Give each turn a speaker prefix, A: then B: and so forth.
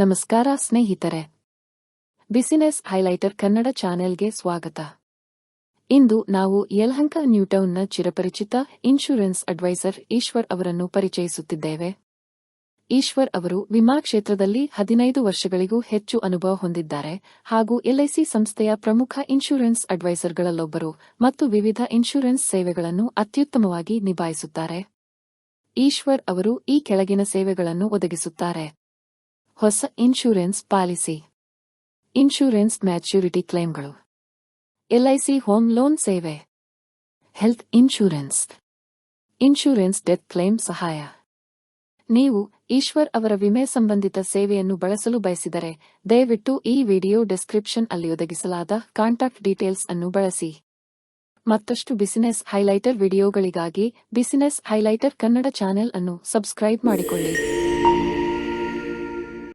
A: ನಮಸ್ಕಾರ ಸ್ನೇಹಿತರೆ. Business highlighter Kannada ಚಾನೆಲ್ಗೆ ಸ್ವಾಗತ. ಇಂದು ನಾವು ಯಲಹಂಕ ನ್ಯೂಟೌನ್ನ ಚಿರಪರಿಚಿತ ಇನ್ಶೂರೆನ್ಸ್ ಅಡ್ವೈಸರ್ ಈಶ್ವರ್ ಅವರನ್ನು ಪರಿಚಯಿಸುತ್ತಿದ್ದೇವೆ. ಈಶ್ವರ್ ಅವರು ವಿಮಾ ಕ್ಷೇತ್ರದಲ್ಲಿ ಹದಿನೈದು ವರ್ಷಗಳಿಗೂ ಹೆಚ್ಚು ಅನುಭವ ಹೊಂದಿದ್ದಾರೆ ಹಾಗೂ ಎಲ್ಐಸಿ ಸಂಸ್ಥೆಯ ಪ್ರಮುಖ ಇನ್ಶೂರೆನ್ಸ್ ಅಡ್ವೈಸರ್ಗಳಲ್ಲೊಬ್ಬರು ಮತ್ತು ವಿವಿಧ ಇನ್ಶೂರೆನ್ಸ್ ಸೇವೆಗಳನ್ನು ಅತ್ಯುತ್ತಮವಾಗಿ ನಿಭಾಯಿಸುತ್ತಾರೆ. ಈಶ್ವರ್ ಅವರು ಈ ಕೆಳಗಿನ ಸೇವೆಗಳನ್ನು ಒದಗಿಸುತ್ತಾರೆ. ಹೊಸ ಇನ್ಶೂರೆನ್ಸ್ ಪಾಲಿಸಿ. ಇನ್ಶೂರೆನ್ಸ್ ಮ್ಯಾಚ್ಯೂರಿಟಿ ಕ್ಲೇಮ್ಗಳು. ಎಲ್ಐಸಿ ಹೋಮ್ ಲೋನ್ ಸೇವೆ. Health insurance. Insurance death claim ಸಹಾಯ. ನೀವು ಈಶ್ವರ್ ಅವರ ವಿಮೆ ಸಂಬಂಧಿತ ಸೇವೆಯನ್ನು ಬಳಸಲು ಬಯಸಿದರೆ ದಯವಿಟ್ಟು ಈ ವಿಡಿಯೋ ಡಿಸ್ಕ್ರಿಪ್ಷನ್ ಅಲ್ಲಿ ಒದಗಿಸಲಾದ ಕಾಂಟ್ಯಾಕ್ಟ್ ಡೀಟೇಲ್ಸ್ ಅನ್ನು ಬಳಸಿ. ಮತ್ತಷ್ಟು ಬಿಸಿನೆಸ್ ಹೈಲೈಟರ್ ವಿಡಿಯೋಗಳಿಗಾಗಿ ಬಿಸಿನೆಸ್ ಹೈಲೈಟರ್ ಕನ್ನಡ ಚಾನೆಲ್ ಅನ್ನು ಸಬ್ಸ್ಕ್ರೈಬ್ ಮಾಡಿಕೊಳ್ಳಿ.